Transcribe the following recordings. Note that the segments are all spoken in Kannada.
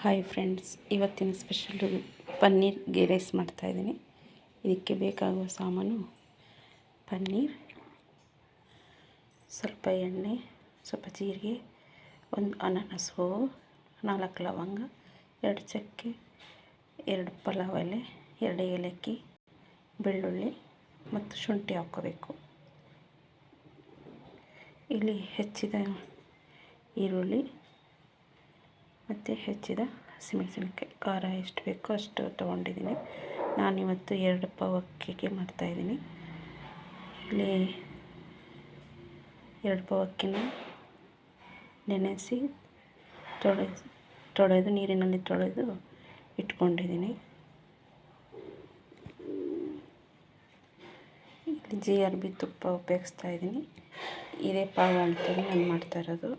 ಹಾಯ್ ಫ್ರೆಂಡ್ಸ್ ಇವತ್ತಿನ ಸ್ಪೆಷಲ್ ಪನ್ನೀರ್ ಗೀ ರೈಸ್ ಮಾಡ್ತಾಯಿದ್ದೀನಿ ಇದಕ್ಕೆ ಬೇಕಾಗುವ ಸಾಮಾನು ಪನ್ನೀರ್, ಸ್ವಲ್ಪ ಎಣ್ಣೆ, ಸ್ವಲ್ಪ ಜೀರಿಗೆ, ಒಂದು ಅನಾನಸ್ ನಾಲ್ಕು ಲವಂಗ, ಎರಡು ಚಕ್ಕೆ, ಎರಡು ಪಲಾವ್ ಎಲೆ, ಎರಡು ಏಲಕ್ಕಿ, ಬೆಳ್ಳುಳ್ಳಿ ಮತ್ತು ಶುಂಠಿ ಹಾಕ್ಕೋಬೇಕು. ಇಲ್ಲಿ ಹೆಚ್ಚಿದ ಈರುಳ್ಳಿ ಮತ್ತು ಹೆಚ್ಚಿದ ಹಸಿಮೆಣಸಿನಕಾಯಿ. ಖಾರ ಎಷ್ಟು ಬೇಕೋ ಅಷ್ಟು ತೊಗೊಂಡಿದ್ದೀನಿ. ನಾನಿವತ್ತು ಎರಡು ಪಾವು ಅಕ್ಕಿಗೆ ಮಾಡ್ತಾಯಿದ್ದೀನಿ ಇಲ್ಲಿ ಎರಡು ಪಾವು ಅಕ್ಕಿನ ನೆನೆಸಿ ತೊಳೆ, ತೊಳೆದು ನೀರಿನಲ್ಲಿ ತೊಳೆದು ಇಟ್ಕೊಂಡಿದ್ದೀನಿ. ಇಲ್ಲಿ ಜಿ ಆರ್ ಬಿ ತುಪ್ಪ ಉಪಯೋಗಿಸ್ತಾ ಇದ್ದೀನಿ. ಇದೇ ಪಾವು ಅಂತೇಳಿ ನಾನು ಮಾಡ್ತಾ ಇರೋದು.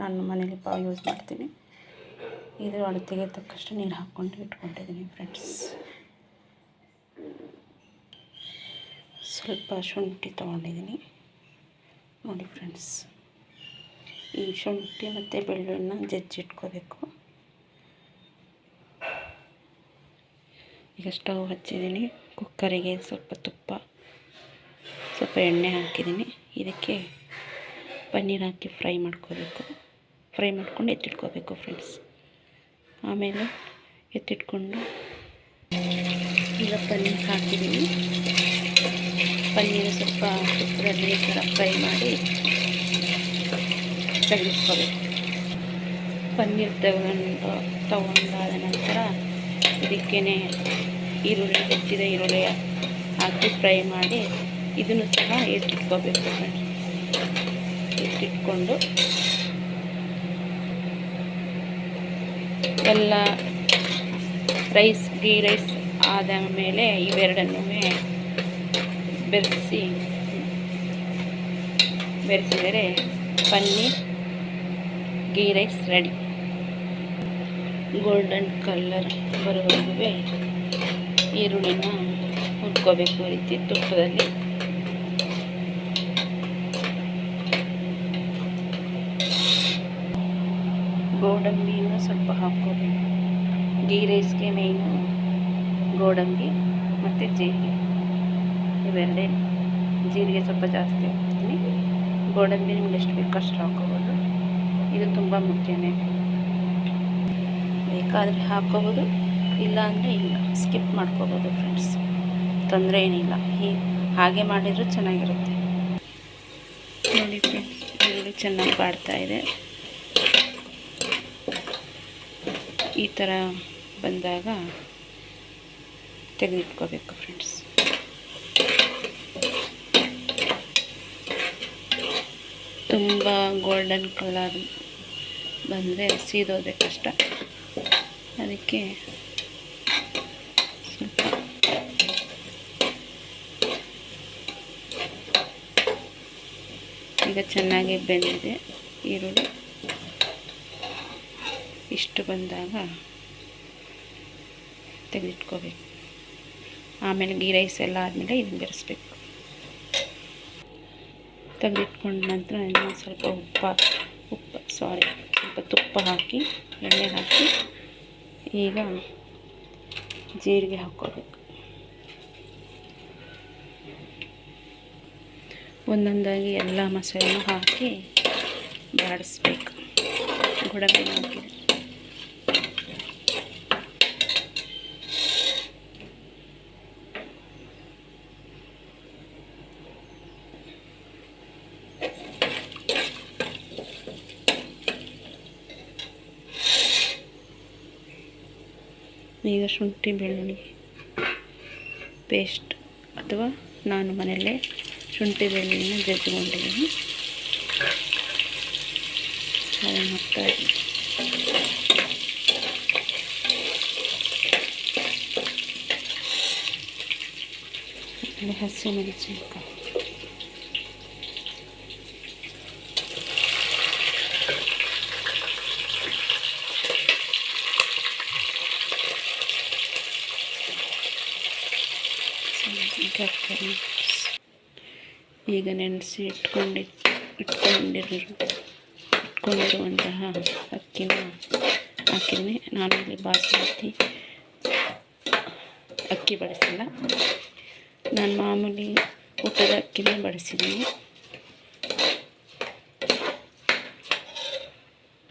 ನಾನು ಮನೇಲಿ ಪಾವು ಯೂಸ್ ಮಾಡ್ತೀನಿ. ಇದು ಅಳತೆಗೆ ತಕ್ಕಷ್ಟು ನೀರು ಹಾಕ್ಕೊಂಡು ಇಟ್ಕೊಂಡಿದ್ದೀನಿ ಫ್ರೆಂಡ್ಸ್ ಸ್ವಲ್ಪ ಶುಂಠಿ ತೊಗೊಂಡಿದ್ದೀನಿ ನೋಡಿ ಫ್ರೆಂಡ್ಸ್ ಈ ಶುಂಠಿ ಮತ್ತು ಬೆಳ್ಳುಳ್ಳಿನ ಜಜ್ಜಿಟ್ಕೋಬೇಕು ಈಗ ಸ್ಟವ್ ಹಚ್ಚಿದ್ದೀನಿ ಕುಕ್ಕರಿಗೆ ಸ್ವಲ್ಪ ತುಪ್ಪ, ಸ್ವಲ್ಪ ಎಣ್ಣೆ ಹಾಕಿದ್ದೀನಿ ಇದಕ್ಕೆ ಪನ್ನೀರ್ ಹಾಕಿ ಫ್ರೈ ಮಾಡ್ಕೋಬೇಕು. ಫ್ರೈ ಮಾಡ್ಕೊಂಡು ಎತ್ತಿಟ್ಕೋಬೇಕು ಫ್ರೆಂಡ್ಸ್ ಆಮೇಲೆ ಎತ್ತಿಟ್ಕೊಂಡು ಈಗ ಪನ್ನೀರ್ ಹಾಕಿದ್ದೀನಿ. ಪನ್ನೀರು ಸ್ವಲ್ಪ ತುಪ್ಪದಲ್ಲಿ ಥರ ಫ್ರೈ ಮಾಡಿ ತೆಗೆದಿಟ್ಕೋಬೇಕು ಪನ್ನೀರ್ ತಗೊಂಡು ತಗೊಂಡಾದ ನಂತರ ಇದಕ್ಕೇ ಈರುಳ್ಳಿ, ಹೆಚ್ಚಿದ ಈರುಳ್ಳಿ ಹಾಕಿ ಫ್ರೈ ಮಾಡಿ ಇದನ್ನು ಸಹ ಎತ್ತಿಟ್ಕೋಬೇಕು ಎತ್ತಿಟ್ಕೊಂಡು ಎಲ್ಲ ರೈಸ್ ಗೀ ರೈಸ್ ಆದ ಮೇಲೆ ಇವೆರಡನ್ನೂ ಬೆರೆಸಿ, ಬೆರೆಸಿದರೆ paneer ghee rice ready golden colour ಬರುವ ಈರುಳ್ಳಿನ ಹುರ್ಕೋಬೇಕು ರೀತಿ ತುಪ್ಪದಲ್ಲಿ. ಗೋಡಂಬಿಯನ್ನು ಸ್ವಲ್ಪ ಹಾಕ್ಕೋಬೇಕು. ಗೀ ರೈಸ್ಗೆ ಮೇಯ್ನು ಗೋಡಂಬಿ ಮತ್ತು ಜೀರಿಗೆ ಇವೆರಡೇ. ಜೀರಿಗೆ ಸ್ವಲ್ಪ ಜಾಸ್ತಿ ಹಾಕ್ತೀನಿ. ಗೋಡಂಬಿ ನಿಮ್ಗೆ ಎಷ್ಟು ಬೇಕು ಅಷ್ಟು ಹಾಕ್ಕೋಬೋದು. ಇದು ತುಂಬ ಮುಖ್ಯನೇ. ಬೇಕಾದರೆ ಹಾಕ್ಕೋಬೋದು. ಇಲ್ಲ ಅಂದರೆ ಇಲ್ಲ. ಸ್ಕಿಪ್ ಮಾಡ್ಕೋಬೋದು ಫ್ರೆಂಡ್ಸ್ ತೊಂದರೆ ಏನಿಲ್ಲ. ಹೀ, ಹಾಗೆ ಮಾಡಿದರೂ ಚೆನ್ನಾಗಿರುತ್ತೆ. ನೋಡಿ ಫ್ರೆಂಡ್ಸ್ ಈರುಳ್ಳಿ ಚೆನ್ನಾಗಿ ಬಾಡ್ತಾ ಇದೆ. ಈ ಥರ ಬಂದಾಗ ತೆಗೆದಿಟ್ಕೋಬೇಕು ಫ್ರೆಂಡ್ಸ್ ತುಂಬ ಗೋಲ್ಡನ್ ಕಲರ್ ಬಂದರೆ ಸೀದೋದೆ ಕಷ್ಟ. ಅದಕ್ಕೆ ಈಗ ಚೆನ್ನಾಗಿ ಬೆಂದಿದೆ ಈರುಳ್ಳಿ. ಇಷ್ಟು ಬಂದಾಗ ತೆಗೆದಿಟ್ಕೋಬೇಕು. ಆಮೇಲೆ ಗೀ ರೈಸ್ ಎಲ್ಲ ಆದಮೇಲೆ ಇದನ್ನು ಬೆರೆಸ್ಬೇಕು. ತೆಗೆದಿಟ್ಕೊಂಡ ನಂತರ ಇನ್ನೊಂದು ಸ್ವಲ್ಪ ಉಪ್ಪು ಉಪ್ಪು ಸಾರಿ ಸ್ವಲ್ಪ ತುಪ್ಪ ಹಾಕಿ, ಎಣ್ಣೆ ಹಾಕಿ ಈಗ ಜೀರಿಗೆ ಹಾಕ್ಕೋಬೇಕು. ಒಂದೊಂದಾಗಿ ಎಲ್ಲ ಮಸಾಲೆನೂ ಹಾಕಿ ಬಾಡಿಸ್ಬೇಕು. ಗೋಡಂಬಿ ಹಾಕಿ ಈಗ ಶುಂಠಿ ಬೆಳ್ಳುಳ್ಳಿ ಪೇಸ್ಟ್ ಅಥವಾ ನಾನು ಮನೆಯಲ್ಲೇ ಶುಂಠಿ ಬೆಳ್ಳುಳ್ಳಿನ ಜಜ್ಜಿಕೊಂಡಿದ್ದೀನಿ. ಅದನ್ನು ಹಾಕ್ತಾ ಇದ್ದೀನಿ. ಹಸಿಮೆಣಸಿನ್ಕಾಯಿ ಈಗ ನೆನೆಸಿ ಇಟ್ಕೊಂಡಿ ಇಟ್ಕೊಂಡಿರೋ ಇಟ್ಕೊಂಡಿರುವಂತಹ ಅಕ್ಕಿನ ಹಾಕಿದ್ದೀನಿ ನಾನು ಇಲ್ಲಿ ಬಾಸುಮತಿ ಅಕ್ಕಿ ಬಳಸಿಲ್ಲ ನಾನು ಮಾಮೂಲಿ ಊಟದ ಅಕ್ಕಿನೇ ಬಳಸಿದ್ದೀನಿ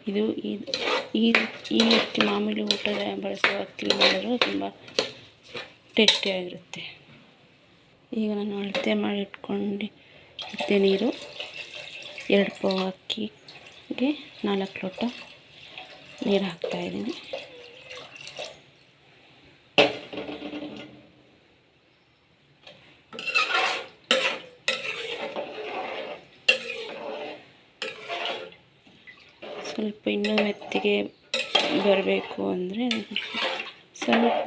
ಇದು ಈ ಈ ಅಕ್ಕಿ ಮಾಮೂಲಿ ಊಟದ ಬಳಸುವ ಅಕ್ಕಿ ಮಾಡಿದ್ರು ತುಂಬ ಟೇಸ್ಟಿಯಾಗಿರುತ್ತೆ ಈಗ ನಾನು ಅಳತೆ ಮಾಡಿ ಇಟ್ಕೊಂಡು ಇಟ್ಟೆ ನೀರು ಎರಡು ಪೋ ಅಕ್ಕಿಗೆ ನಾಲ್ಕು ಲೋಟ ನೀರು ಹಾಕ್ತಾಯಿದ್ದೀನಿ ಸ್ವಲ್ಪ ಇನ್ನೂ ಮೆತ್ತಿಗೆ ಬರಬೇಕು ಅಂದರೆ ಸ್ವಲ್ಪ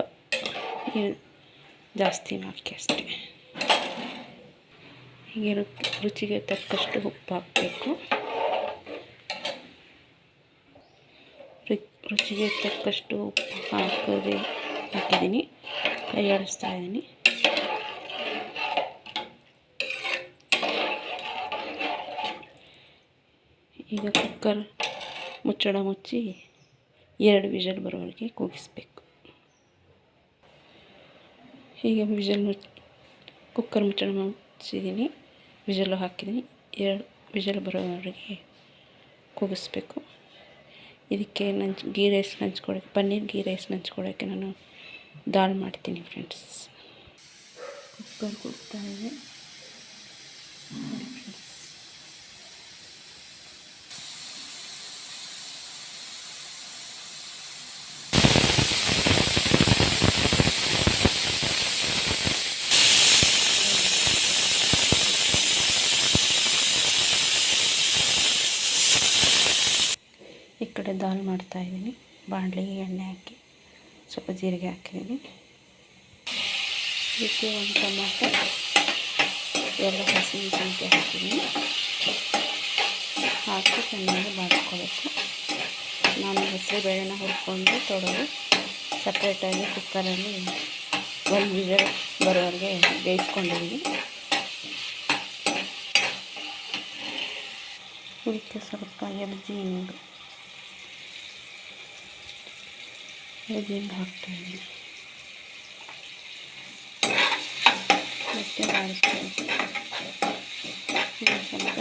ಜಾಸ್ತಿ ಹಾಕಿ ಅಷ್ಟೇ. ಹೀಗೆ ರುಚಿಗೆ ತಕ್ಕಷ್ಟು ಉಪ್ಪು ಹಾಕಬೇಕು. ರುಚಿಗೆ ತಕ್ಕಷ್ಟು ಉಪ್ಪು ಹಾಕದೆ ಹಾಕಿದ್ದೀನಿ. ಕೈ ಆಡಿಸ್ತಾ ಇದ್ದೀನಿ. ಈಗ ಕುಕ್ಕರ್ ಮುಚ್ಚಳ ಮುಚ್ಚಿ ಎರಡು ವಿಷಲ್ ಬರೋವರೆಗೆ ಕೂಗಿಸ್ಬೇಕು ಹೀಗೆ ವಿಷಲ್ ಮುಚ್ಚ ಕುಕ್ಕರ್ ಮುಚ್ಚಳ ಮುಚ್ಚಿದ್ದೀನಿ. ವಿಷಲು ಹಾಕಿದ್ದೀನಿ ಎರಡು ವಿಷಲ್ ಬರೋವರೆಗೆ ಕೂಗಿಸ್ಬೇಕು. ಇದಕ್ಕೆ ನಂಚ್ ಗೀ ರೈಸ್ ನಂಚ್ಕೊಳ್ಳೋಕ್ಕೆ ಪನ್ನೀರ್ ಗೀ ರೈಸ್ ನಂಚ್ಕೊಳ್ಳೋಕ್ಕೆ ನಾನು ದಾಲ್ ಮಾಡ್ತೀನಿ ಫ್ರೆಂಡ್ಸ್. ಕುಕ್ಕರ್ ಕುಗ್ತಾ ಇದೆ. ದಾಲ್ ಮಾಡ್ತಾ ಇದ್ದೀನಿ. ಬಾಣಲಿಗೆ ಎಣ್ಣೆ ಹಾಕಿ, ಸ್ವಲ್ಪ ಜೀರಿಗೆ ಹಾಕಿದ್ದೀನಿ. ಇದಕ್ಕೆ ಒಂದು ಟೊಮಾಟೊ ಎಲ್ಲ ಹಸಿಮೆಣಸಿನ್ಕಾಯಿ ಹಾಕಿದ್ದೀನಿ. ಹಾಕಿ ಚೆನ್ನಾಗಿ ಬಾಡ್ಕೋಬೇಕು ನಾನು ಹೆಸರು ಬೇಳೆನ ಹುರ್ಕೊಂಡು ತೊಳೆದು ಸಪ್ರೇಟಾಗಿ ಕುಕ್ಕರಲ್ಲಿ ಒಂದು ವಿಷಲ್ ಬರೋವರೆಗೆ ಬೇಯಿಸ್ಕೊಂಡಿದ್ದೀನಿ. ಇದಕ್ಕೆ ಸ್ವಲ್ಪ ಎಲ್ಜಿ ಹಿಂಡು ಎಲ್ಜಿ ಹಾಕ್ತೀನಿ ಮತ್ತೆ ಬಾಡಿಸ್ತೀನಿ ಇದು ಸ್ವಲ್ಪ